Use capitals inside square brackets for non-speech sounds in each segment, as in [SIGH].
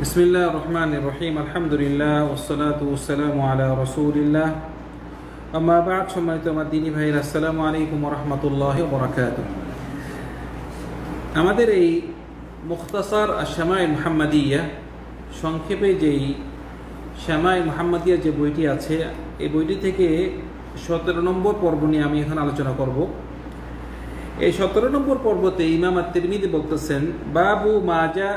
বিসমিল্লা রহমান রহিম আলহামদুলিল্লাহ ওসলাত ওসালাম আলা রসুলিল্লাহ আমাবাদ সম্মানিত আমার দিনী ভাইয়ের আসসালামু আলাইকুম রহমতুল্লাহ বরাকাত আমাদের এই মুখতাসার শ্যামাই মোহাম্মদিয়া সংক্ষেপে যেই শ্যামাই মোহাম্মদিয়া যে বইটি আছে, এই বইটি থেকে সতেরো নম্বর পর্ব নিয়ে আমি এখন আলোচনা করব। এই সতেরো নম্বর পর্বতে ইমাম আত্মিরমিদি বলতেছেন, বাবু মাজা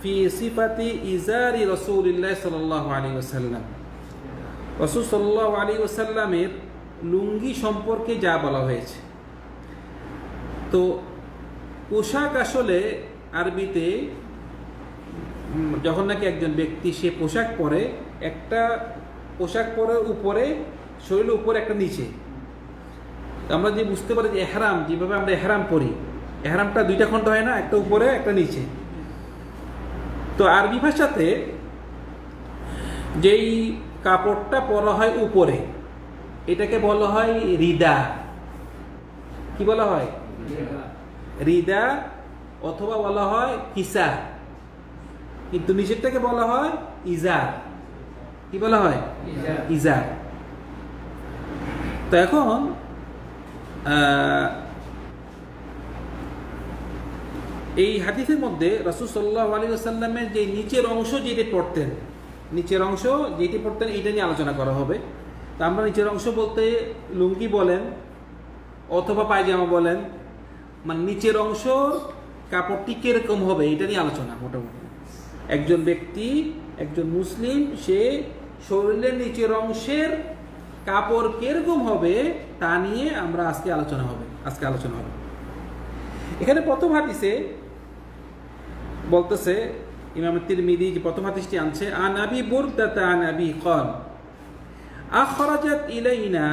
ফি সিফাতি ইজারি রসুলিল্লাহ সাল্লাহ আলী ওসাল্লাম রসুল সাল্লাহ আলী ওসাল্লামের লুঙ্গি সম্পর্কে যা বলা হয়েছে। তো পোশাক আসলে আরবিতে যখন নাকি একজন ব্যক্তি সে পোশাক পরে, একটা পোশাক পরার উপরে, শরীরের উপরে একটা নিচে। আমরা যে বুঝতে পারি যে এহরাম, যেভাবে আমরা এহরাম পরি, এহরামটা দুইটা খণ্ড হয় না, একটা উপরে, একটা নিচে। তো আরবি ভাষাতে যেই কাপড়টা পরা হয় উপরে এটাকে বলা হয় রিদা কি বলা হয়? রিদা অথবা বলা হয় কিসা কিন্তু নিচেরটাকে বলা হয় ইজার কি বলা হয়? ইজার তো এখন এই হাদিসের মধ্যে রসুল সাল্লাহ আলী আসাল্লামের যে নিচের অংশ যেটি পড়তেন, নিচের অংশ যেটি পড়তেন এইটা নিয়ে আলোচনা করা হবে। তা আমরা নিচের অংশ বলতে লুঙ্গি বলেন অথবা পায়জামা বলেন মানে নিচের অংশ কাপড়টি কীরকম হবে, এটা নিয়ে আলোচনা মোটামুটি। একজন ব্যক্তি, একজন মুসলিম, সে শরীরের নিচের অংশের কাপড় কীরকম হবে তা নিয়ে আমরা আজকে আলোচনা হবে, আজকে আলোচনা হবে। এখানে প্রথম হাদিসে বলতেছে ইমাম তিরমিদি যে প্রথম হাদিসটি আনছে আন আবি বুরদাতা আন আবি قال أخرجت إلينا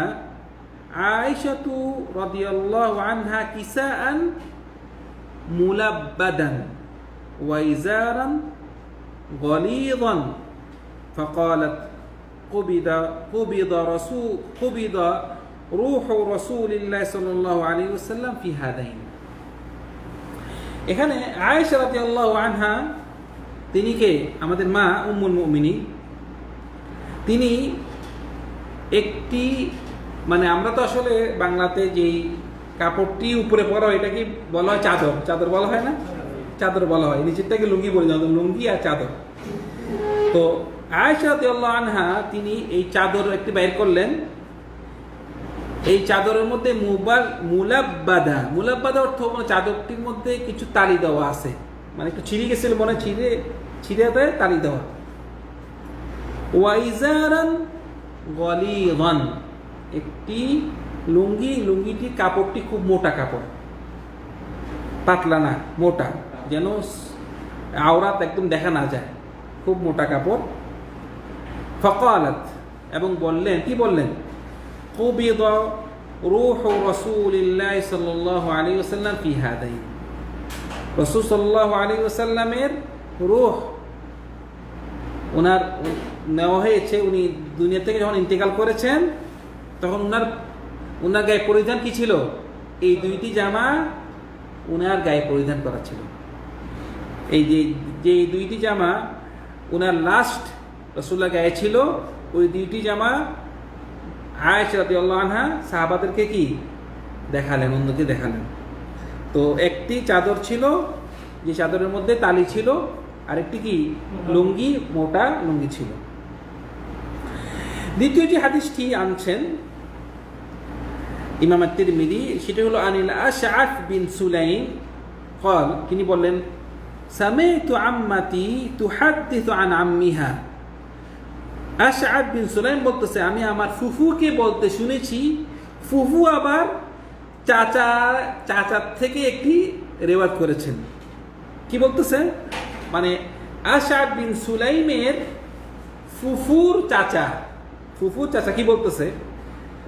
عائشة رضي الله عنها كساء ملبدا وإزارا غليظا فقالت قبض قبض رسول قبض روح رسول الله صلى الله عليه وسلم في هذين এখানে আয়েশা রাদিয়াল্লাহু আনহা, তিনি কে? আমাদের মা উম্মুল মুমিনী তিনি একটি মানে আমরা তো আসলে বাংলাতে যেই কাপড়টি উপরে পরা হয়, এটাকে বলা হয় চাদর। চাদর বলা হয় না? চাদর বলা হয়। নিচেরটাকে লুঙ্গি বলে যাও লুঙ্গি আর চাদর। তো রাদিয়াল্লাহু আনহা, তিনি এই চাদর একটি বাইর করলেন। এই চাদরের মধ্যে মুবাল মুলাব্বাদা। মুলাব্বাদা অর্থ চাদরটির মধ্যে কিছু তালি দেওয়া আছে। মানে একটু ছিঁড়ে গেছিল মনে ছিঁড়ে ছিঁড়ে দেয়, তালি দেওয়া। ওয়াইজারান গলিগন। একটি লুঙ্গি লুঙ্গিটি কাপড়টি খুব মোটা কাপড়। পাতলা না, মোটা। যেন আওরাত একদম দেখা না যায়। খুব মোটা কাপড়। ফকালাত। এবং বললেন, কি বললেন? قبض روح رسول الله صلى الله عليه وسلم في هذين রসুল সাল্লাহ আলী ওসাল্লামের রুহ ওনার নেওয়া হয়েছে উনি দুনিয়া থেকে যখন ইন্তেকাল করেছেন তখন ওনার ওনার গায়ে পরিধান কি ছিল এই দুইটি জামা ওনার গায়ে পরিধান করা ছিল এই যে যে এই দুইটি জামা ওনার লাস্ট রসুল্লাহ গায়ে ছিল ওই দুইটি জামা আয়েশ রাদিয়াল্লাহু আনহা সাহাবাদেরকে কি দেখালেন অন্যকে দেখালেন তো একটি চাদর ছিল যে চাদরের মধ্যে তালি ছিল আর একটি কি লুঙ্গি মোটা লুঙ্গি ছিল দ্বিতীয় যে হাদিসটি আনছেন ইমাম তিরমিদি সেটা হলো আনিল আশআফ বিন সুলাইম قال তিনি বললেন সামিতু আম্মাতি তুহাদ্দিসু আন আম্মিহা আশআব বিন সুলাইম বলতেছে, আমি আমার ফুফুকে বলতে শুনেছি, ফুফু আবার চাচা, চাচার থেকে একটি রেওয়াজ করেছেন। কি বলতেছে? মানে আশআব বিন সুলাইমের ফুফুর চাচা ফুফুর চাচা কি বলতেছে?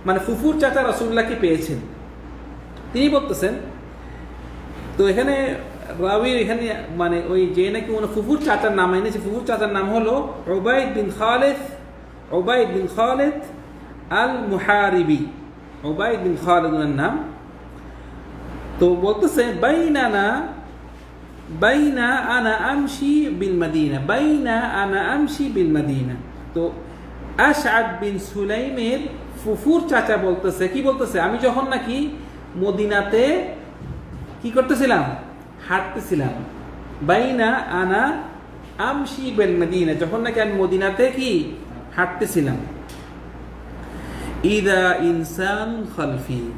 মানে ফুফুর চাচা রসুল্লাহকে পেয়েছেন? তিনি বলতেছেন, তো এখানে রাবি এখানে মানে ওই যে নাকি ওনার ফুফুর চাচার নাম এনেছে ফুফুর চাচার নাম হলো ওবায়দ বিন খালেদ ওবায়দ বিন খালেদ আল মুহারিবি ওবায়দ বিন খালেদ ওনার নাম। তো বলতেছে বাইনানা বাইনা আনা আমশি বিল মাদিনা, বাইনা আনা আমশি বিল মাদিনা। তো আশআদ বিন সুলাইমের ফুফুর চাচা বলতেছে, কি বলতেছে? আমি যখন নাকি মদিনাতে কি করতেছিলাম? হাঁটতেছিলাম। বাইনা আনা আমশি বেল মদিনা, যখন নাকি আমি মদিনাতে কি হাঁটতেছিলাম। ইদা ইনসান খালফি।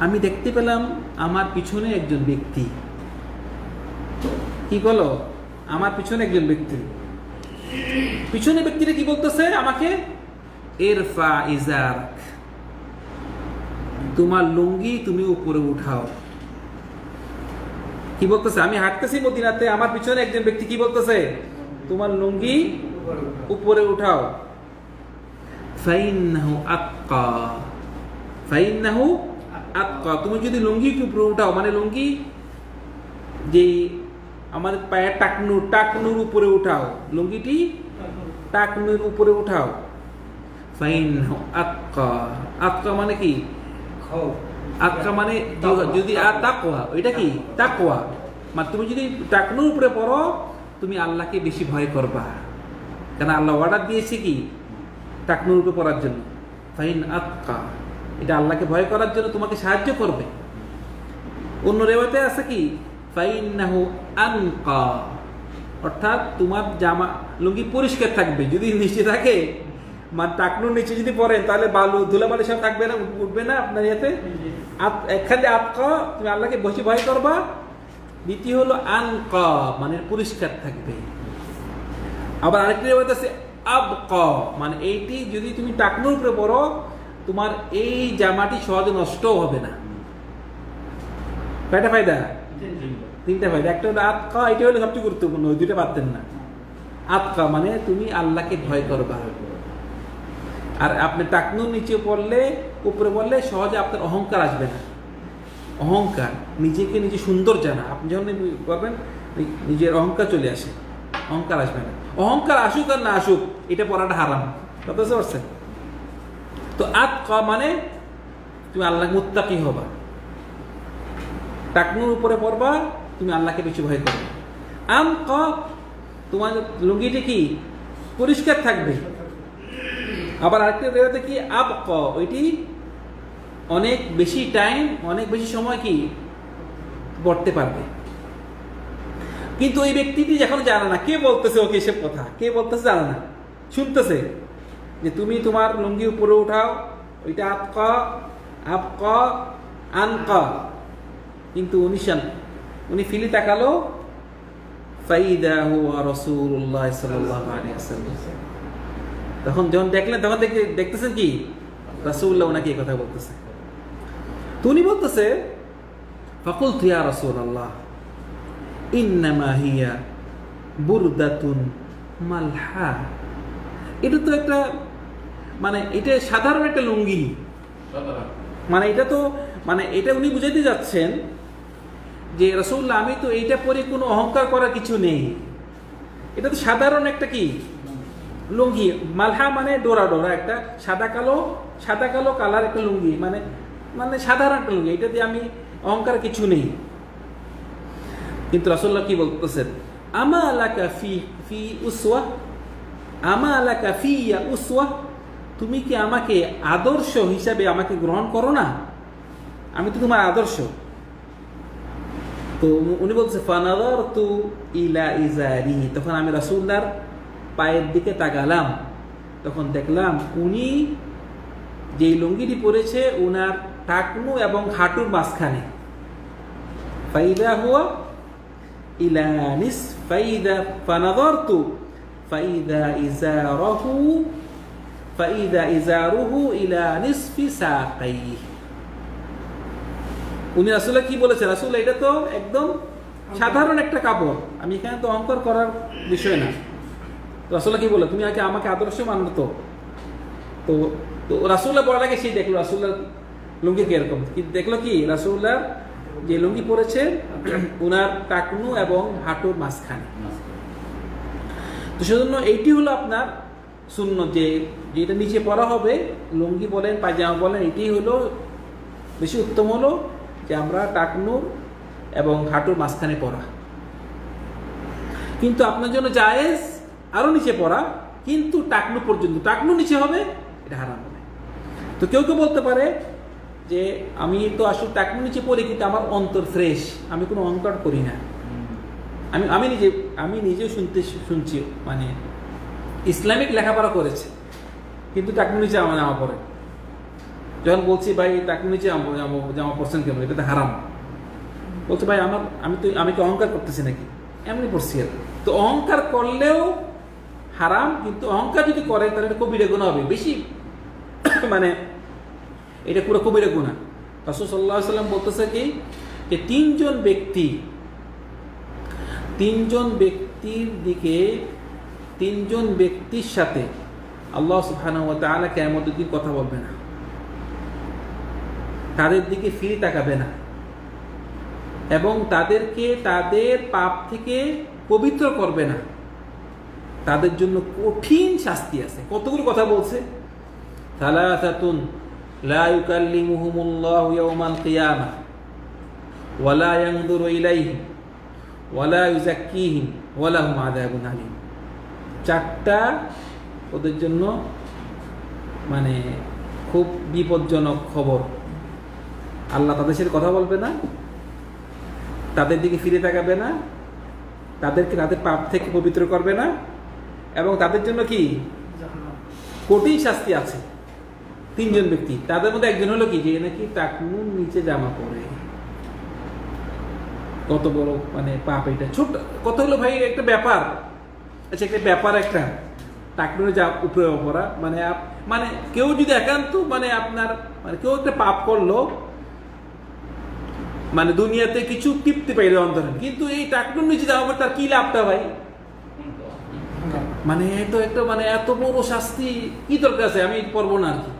আমি দেখতে পেলাম আমার পিছনে একজন ব্যক্তি। কি বলো? আমার পিছনে একজন ব্যক্তি। পিছনে ব্যক্তিটা কি বলতেছে আমাকে? এরফা ইজার তোমার লুঙ্গি তুমি উপরে উঠাও। কি বলতেছে? আমি হাঁটতেছি মদিনাতে, আমার পিছনে একজন ব্যক্তি কি বলতেছে? তোমার লুঙ্গি উপরে উঠাও। ফাইন্নাহু আক্কা। ফাইন্নাহু আক্কা। তুমি যদি লুঙ্গি উপরে উঠাও মানে লুঙ্গি যেই আমার পায়ের টাকনুর টাকনুর উপরে উঠাও। লুঙ্গিটি টাকনুর উপরে উঠাও। ফাইন্নাহু আক্কা। আক্কা মানে কি? আক্কা মানে যদি আর তাকওয়া। ওইটা কি? তাকওয়া। মানে তুমি যদি টাকনুর উপরে পড়ো তুমি আল্লাহকে বেশি ভয় করবা। কেন আল্লাহ অর্ডার দিয়েছে কি? উপরে পড়ার জন্য। ফাইন আক্কা এটা আল্লাহকে ভয় করার জন্য তোমাকে সাহায্য করবে। অন্য রেওয়াতে আছে কি? ফাইন্নাহু আনকা। অর্থাৎ তোমার জামা লুঙ্গি পরিষ্কার থাকবে। যদি নিচে থাকে মানে টাকনুর নিচে যদি পড়েন তাহলে বালু, ধুলাবালি সব থাকবে না উঠবে না আপনার ইয়েতে? একখানে আতকা, তুমি আল্লাহকে বসে ভয় করবা। দ্বিতীয় হলো আনকা মানে পরিষ্কার থাকবে। আবার আরেকটি রেওয়াত আছে, আবক। মানে এইটি যদি তুমি টাকনুর উপরে পড়ো, তোমার এই জামাটি সহজে নষ্টও হবে না। কয়টা ফায়দা? তিনটা ফায়দা। একটা হলো আতকা এটা হলো সবচেয়ে গুরুত্বপূর্ণ, ওই দুইটা পারতেন না। আতকা মানে তুমি আল্লাহকে ভয় করবা। আর আপনি টাকনুর নিচে পড়লে, উপরে পড়লে সহজে আপনার অহংকার আসবে না। অহংকার নিজেকে নিজে সুন্দর জানা। আপনি যখন করবেন, নিজের অহংকার চলে আসে। অহংকার আসবে না। অহংকার আসুক আর না আসুক, এটা পড়াটা হারাম। কথা তো আত ক মানে তুমি আল্লাহ মুত্তাকি হবা। টাকনুর উপরে পড়বা, তুমি আল্লাহকে বেশি ভয় করবে। আম ক তোমার লুঙ্গিটি কি? পরিষ্কার থাকবে। আবার আরেকটা রেওয়াতে কি? আব ক ওইটি অনেক বেশি টাইম অনেক বেশি সময় কি? পড়তে পারবে। কিন্তু ওই ব্যক্তিটি যখন জানে না, কে বলতেছে ওকে এসব কথা? কে বলতেছে জানে না। শুনতেছে যে তুমি তোমার লুঙ্গি উপরে উঠাও, ওইটা আপ ক আপ ক আন ক কিন্তু উনি শান উনি ফিলি তাকালো, ফাইদা রাসূলুল্লাহ সাল্লাল্লাহু আলাইহি তখন যখন দেখলেন, তখন দেখে দেখতেছেন কি? রাসূলুল্লাহ ওনাকে এই কথা বলতেছে। তো উনি বলতেছে ফাকুল থিয়া রসুল আল্লাহ ইন্নামা হিয়া বুরদাতুন মালহা। এটা তো একটা মানে এটা সাধারণ একটা লুঙ্গি। মানে এটা তো মানে এটা উনি বুঝাইতে যাচ্ছেন যে রসুল্লাহ আমি তো এইটা পরে কোনো অহংকার করার কিছু নেই। এটা তো সাধারণ একটা কি? লুঙ্গি। মালহা মানে ডোরা ডোরা একটা, সাদা কালো সাদা কালো কালার একটা লুঙ্গি। মানে মানে সাধারণ একটা লুঙ্গি। এটা দিয়ে আমি অহংকার কিছু নেই। কিন্তু রাসুল্লাহ কি বলতেছেন? আমা আলাকা ফি ফি উসওয়া আমা আলাকা ফিয়া উসওয়া, তুমি কি আমাকে আদর্শ হিসাবে আমাকে গ্রহণ করো না? আমি তো তোমার আদর্শ। তো উনি বলছে ফানাদার তু ইলা ইজারি। তখন আমি রাসুল্লাহর পায়ের দিকে তাকালাম। তখন দেখলাম, উনি যেই লুঙ্গিটি পরেছে ওনার টাকনু এবং হাঁটুর মাঝখানে। ফাইদা হুয়া ইলা নিস ফাইদা ফানাদারতু ফাইদা ইজারাহু ফাইদা ইজারুহু ইলা নিসফি সাকাইহি। উনি রাসুল্লাহ কি রাসুল্লাহ এটা তো একদম সাধারণ একটা কাপড়। আমি এখানে তো অঙ্কর করার বিষয় না। রাসুল্লাহ কি বলে? তুমি আগে আমাকে আদর্শ মানো তো। তো তো রাসুল্লাহ বলার আগে সেই দেখল রাসুল্লাহ লুঙ্গি কীরকম? কি দেখল কি? রাসুল্লাহ যে লুঙ্গি পরেছে ওনার টাকনু এবং হাঁটুর মাঝখানে। তো সেজন্য এইটি হলো আপনার শূন্য যে যেটা নিচে পরা হবে, লুঙ্গি বলেন, পায়জামা বলেন, এটি হলো বেশি উত্তম হলো যে আমরা টাকনুর এবং হাঁটুর মাঝখানে পরা কিন্তু আপনার জন্য জায়েজ আরও নিচে পড়া, কিন্তু টাকনু পর্যন্ত। টাকনু নিচে হবে, এটা হারাম হবে। তো কেউ কেউ বলতে পারে যে আমি তো আসলে টাকনু নিচে পড়ি কিন্তু আমার অন্তর ফ্রেশ আমি কোনো অহংকার করি না। আমি আমি নিজে আমি নিজেও শুনতে শুনছি মানে ইসলামিক লেখাপড়া করেছে কিন্তু টাকনু নিচে আমার জামা পড়ে। যখন বলছি ভাই টাকনু নিচে জামা পড়ছেন কেন? এটা তো হারাম। বলছে ভাই আমার আমি তো আমি কি অহংকার করতেছি নাকি? এমনি পড়ছি আর তো অহংকার করলেও হারাম কিন্তু অহংকার যদি করে তাহলে কবিরে গুণা হবে। বেশি [COUGHS] মানে এটা পুরো কবিরে গুণা রাসুল সাল্লাহ সাল্লাম বলতেছে কি? যে তিনজন ব্যক্তি, তিনজন ব্যক্তির দিকে, তিনজন ব্যক্তির সাথে আল্লাহ তাআলা কিয়ামতের দিন কথা বলবে না। তাদের দিকে ফিরে তাকাবে না। এবং তাদেরকে তাদের পাপ থেকে পবিত্র করবে না। তাদের জন্য কঠিন শাস্তি আছে। কতগুলো কথা বলছে? সালাসাতুন লা ইউকাল্লিমুহুমুল্লাহু ইয়াওমাল কিয়ামা ওয়ালা ইয়ানজুরু ইলাইহিম ওয়ালা ইউজাক্কিহিম ওয়া লাহুম আযাবুন আলীম চারটা ওদের জন্য মানে খুব বিপজ্জনক খবর। আল্লাহ তাদের সাথে কথা বলবে না তাদের দিকে ফিরে তাকাবে না তাদেরকে তাদের পাপ থেকে পবিত্র করবে না এবং তাদের জন্য কি? কঠিন শাস্তি আছে। তিনজন ব্যক্তি। তাদের মধ্যে একজন হলো কি? যে নাকি টাকনুর নিচে জামা পরে। কত বড় মানে পাপ এটা। ছোট কত হলো ভাই, একটা ব্যাপার। আচ্ছা একটা ব্যাপার একটা। টাকনুরে যা উপরে পড়া মানে মানে কেউ যদি একান্ত মানে আপনার মানে কেউ একটা পাপ করল মানে দুনিয়াতে কিছু তৃপ্তি পাইলে অন্তরে। কিন্তু এই টাকনুর নিচে যাওয়ার পর তার কি লাভটা ভাই? মানে এত একটা মানে এত বড় শাস্তি কি দরকার আছে? আমি করব না আর কি।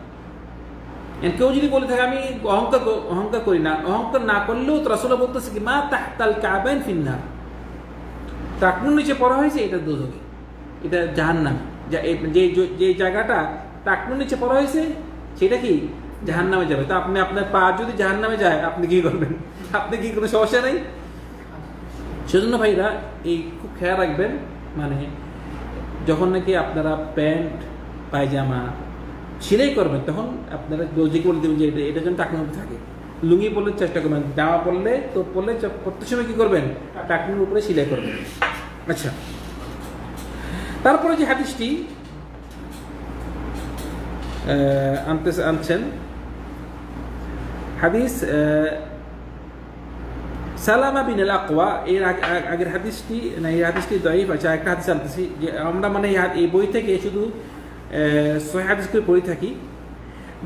কেউ যদি বলে থাকে, আমি অহংকার অহংকার করি না। অহংকার না করলেও তো রাসুল্লাহ বলতেছে কি, মা তাহতাল কাবেন ফিন্না টাকনুর নিচে পড়া হয়েছে, এটা দোজকে এটা জাহান্নাম। যে- যে জায়গাটা টাকনুর নিচে পড়া হয়েছে, সেটা কি জাহান্নামে যাবে? তো আপনি আপনার পা যদি জাহান্নামে যায়, আপনি কি করবেন? আপনি কি কোনো সমস্যা নেই? সেজন্য ভাইরা, এই খুব খেয়াল রাখবেন মানে যখন নাকি আপনারা প্যান্ট, পায়জামা সেলাই করবেন তখন আপনারা দর্জিকে বলে দেবেন যে এটা এটা যেন টাকনুর উপরে থাকে। লুঙ্গি পরলে চেষ্টা করবেন, জামা পরলে তো পরলে প্রত্যেক সময় কি করবেন? টাকনুর উপরে সেলাই করবেন। আচ্ছা। তারপরে যে হাদিসটি আনতে আনছেন, হাদিস সালামা বিন আল আকওয়া, এর আগ- আগ- আগের হাদিসটি না, এই হাদিসটি দয়ীফ আছে একটা হাদিস আনতেছি, যে আমরা মানে এই বই থেকে শুধু ছয় হাদিস করে পড়ে থাকি।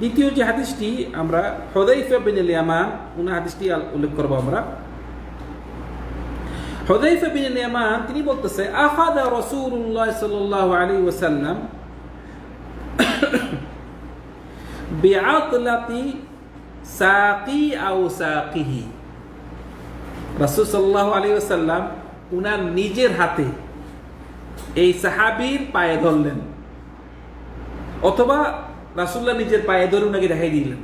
দ্বিতীয় যে হাদিসটি আমরা হদাইফা বিন ইয়ামান উনার হাদিসটি উল্লেখ করব আমরা। হদাইফা বিন ইয়ামান তিনি বলতেছে আখাদা রাসূলুল্লাহ সাল্লাল্লাহু আলাইহি ওয়াসাল্লাম বিআতলাতি সাকি আও সাকিহি। রাসুল সাল্লাহ আলী আসাল্লাম উনার নিজের হাতে এই সাহাবির পায়ে ধরলেন। অথবা রাসুল্লাহ নিজের পায়ে ধরে উনাকে দেখাই দিলেন।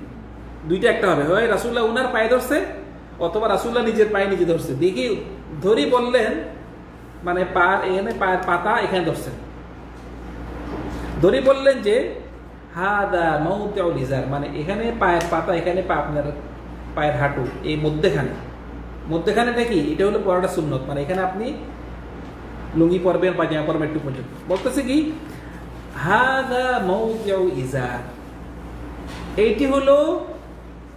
দুইটা একটা হবে। হয় রাসুল্লাহ উনার পায়ে ধরছে, অথবা রাসুল্লাহ নিজের পায়ে নিজে ধরছে। দেখি ধরি বললেন মানে পা এখানে পায়ের পাতা এখানে ধরছেন ধরি বললেন যে, হাদা মৌতেউল ইজার মানে এখানে পায়ের পাতা, এখানে পা আপনার পায়ের হাঁটু, এই মধ্যেখানে। মধ্যেখানেটা কি এটা হলো পরাটা সুন্নত। মানে এখানে আপনি লুঙ্গি পরবেন পাজামা পরবেন, একটু পর্যন্ত। বলতেছে কি হাদা এইটি হলো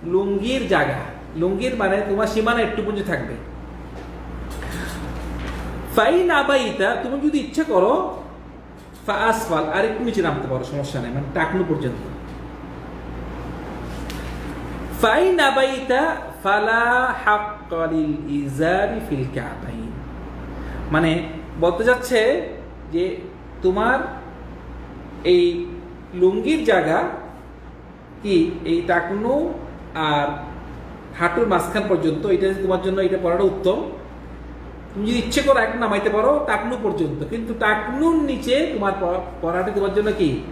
লুঙ্গির জায়গা। লুঙ্গির মানে তোমার সীমানা একটু পর্যন্ত থাকবে। ফাইন আবাইতা, তুমি যদি ইচ্ছে করো আসফাল আর একটু নিচে নামতে পারো, সমস্যা নেই মানে টাকনু পর্যন্ত। ফাইন ফালা ফিল মানে বলতে যাচ্ছে যে তোমার এই লুঙ্গির জায়গা কি? এই টাকনু আর হাঁটুর মাঝখান পর্যন্ত এটা তোমার জন্য এটা পড়াটা উত্তম। তুমি যদি ইচ্ছে করো এক নামাইতে পারো টাকনু পর্যন্ত। কিন্তু টাকনুর নিচে তোমার পড়া- পড়াটা তোমার জন্য কি?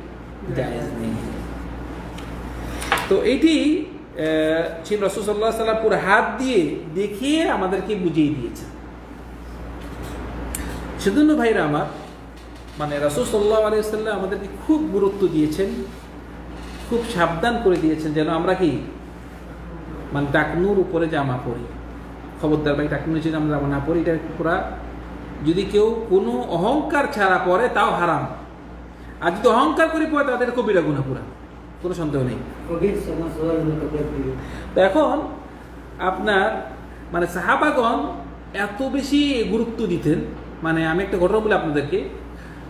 নেই। তো এইটি আহ, ছিল রসুল্লাহ সাল্লাম পুরো হাত দিয়ে দেখিয়ে আমাদেরকে বুঝিয়ে দিয়েছে। সেজন্য ভাইরা আমার মানে রাসুল সাল্লাহ আলিয়াল্লাম আমাদেরকে খুব গুরুত্ব দিয়েছেন খুব সাবধান করে দিয়েছেন যেন আমরা কি? মানে ডাকনুর উপরে জামা পরি খবরদার ভাই টাকনুর নিচে আমরা জামা না পরি এটা পুরা যদি কেউ কোনো অহংকার ছাড়া পরে তাও হারাম। আর যদি অহংকার করে পড়ে তাদের কবিরা গুণা পুরা। কোনো সন্দেহ নেই। তো এখন আপনার মানে সাহাবাগণ এত বেশি গুরুত্ব দিতেন। মানে আমি একটা ঘটনা বলি আপনাদেরকে।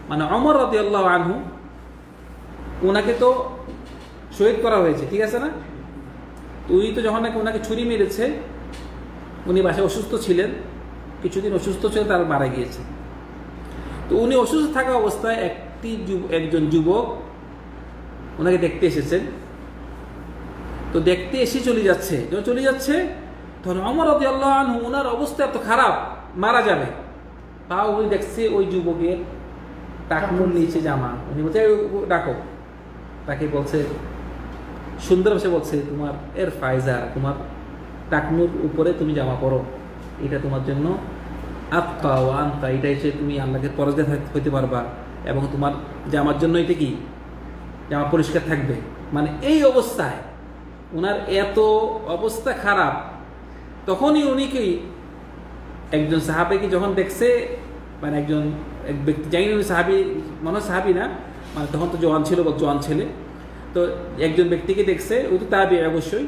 মানে অমর রদি আল্লাহ আনহু ওনাকে তো শহীদ করা হয়েছে, ঠিক আছে না? উনি তো যখন নাকি ওনাকে ছুরি মেরেছে, উনি বাসায় অসুস্থ ছিলেন, কিছুদিন অসুস্থ ছিলেন তার মারা গিয়েছে। তো উনি অসুস্থ থাকা অবস্থায় একটি একজন যুবক ওনাকে দেখতে এসেছেন। তো দেখতে এসে চলে যাচ্ছে। যখন চলে যাচ্ছে, তখন অমর আনহু ওনার অবস্থা এত খারাপ, মারা যাবে। তাও উনি দেখছে ওই যুবকের টাকনুর নিচে জামা। উনি বলছে ডাকো। তাকে বলছে সুন্দর ভাষা বলছে, তোমার এর ফায়জার তোমার টাকনুর উপরে তুমি জামা পরো। এটা তোমার জন্য আত্মা ও আন্তা। এটা এসে তুমি আল্লাহকে পরাজয় হইতে পারবা। এবং তোমার জামার জন্য এটা কি? জামা পরিষ্কার থাকবে। মানে এই অবস্থায় ওনার এত অবস্থা খারাপ। তখনই উনি কি, একজন সাহাবিকে যখন দেখছে মানে একজন এক ব্যক্তি জানি না সাহাবি, মনে হয় সাহাবি না? মানে তখন তো জওয়ান ছিল, বা জওয়ান ছেলে। তো একজন ব্যক্তিকে দেখছে ওই তো তাবি অবশ্যই।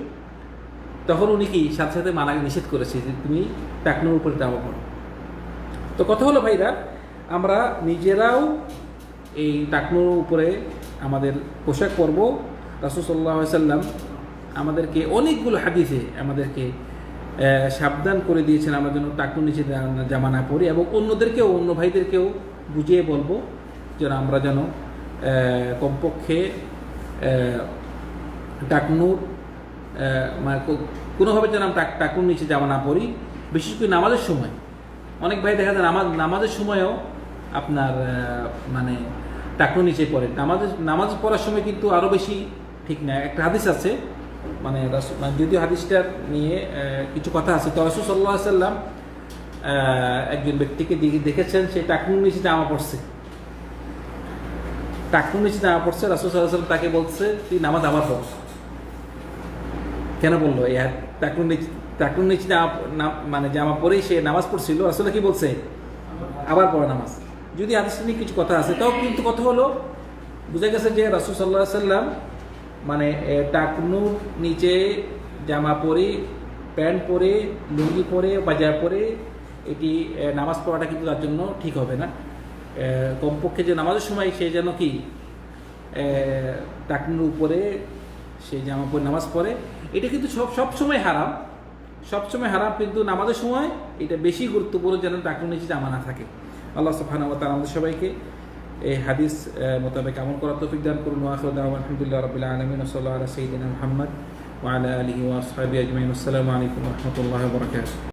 তখন উনি কি, সাথে সাথে মানা নিষেধ করেছে যে তুমি টাকনোর উপরে দাবা করো তো কথা হলো ভাইরা, আমরা নিজেরাও এই টাকনোর উপরে আমাদের পোশাক পরব। রাসুসল্লাহ সাল্লাম আমাদেরকে অনেকগুলো হাদিসে আমাদেরকে সাবধান করে দিয়েছেন আমরা যেন টাকনুর নিচে জামা না পরি এবং অন্যদেরকেও, অন্য ভাইদেরকেও বুঝিয়ে বলব যেন আমরা যেন কমপক্ষে টাকনুর মানে কোনোভাবে যেন আমরা টাকুর নিচে জামা না পরি বিশেষ করে নামাজের সময়। অনেক ভাই দেখা যায় নামাজ, নামাজের সময়ও আপনার মানে টাকনুর নিচে পড়ে। নামাজের, নামাজ পড়ার সময় কিন্তু আরও বেশি ঠিক না। একটা হাদিস আছে মানে মানে যদিও হাদিসটা নিয়ে কিছু কথা আছে। তো রসুল সাল্লাম একজন ব্যক্তিকে দেখেছেন, সে টাকনুর নিচে জামা পড়ছে টাকনুর নিচে জামা পড়ছে রাসুল সাল্লাম তাকে বলছে, তুই নামাজ আবার পড়। কেন বলল? এই টাকনুর নিচে টাকনুর নিচে মানে জামা পরেই সে নামাজ পড়ছিল। আসলে কি বলছে? আবার পড়া নামাজ। যদি হাদিস নিয়ে কিছু কথা আছে, তাও কিন্তু কথা হলো, বুঝা গেছে যে রাসুল সাল্লাহ সাল্লাম মানে টাকনুর নিচে জামা পরে, প্যান্ট পরে, লুঙ্গি পরে, বাজার পরে, এটি নামাজ পড়াটা কিন্তু তার জন্য ঠিক হবে না। কমপক্ষে যে নামাজের সময় সে যেন কি টাকনুর উপরে সে জামা পরে নামাজ পড়ে, এটা কিন্তু সব সব সময় হারাম। সবসময় হারাম, কিন্তু নামাজের সময় এটা বেশি গুরুত্বপূর্ণ যেন টাকনুর নিচে জামা না থাকে। আল্লাহ ওয়া তাআলা আমাদের সবাইকে এই হাদিস আহ, মোতাবেক আমল করার তৌফিক দান করুন ওয়াখির দাওয়ানা। আলহামদুলিল্লাহ রাব্বিল আলামিন ওয়া সাল্লাল্লাহু আলা সাইয়্যিদিনা মুহাম্মদ ওয়া আলা আলিহি ওয়া আসহাবিহি আজমাইন। আসসালামু আলাইকুম ওয়া রাহমাতুল্লাহি ওয়া বারাকাতুহু।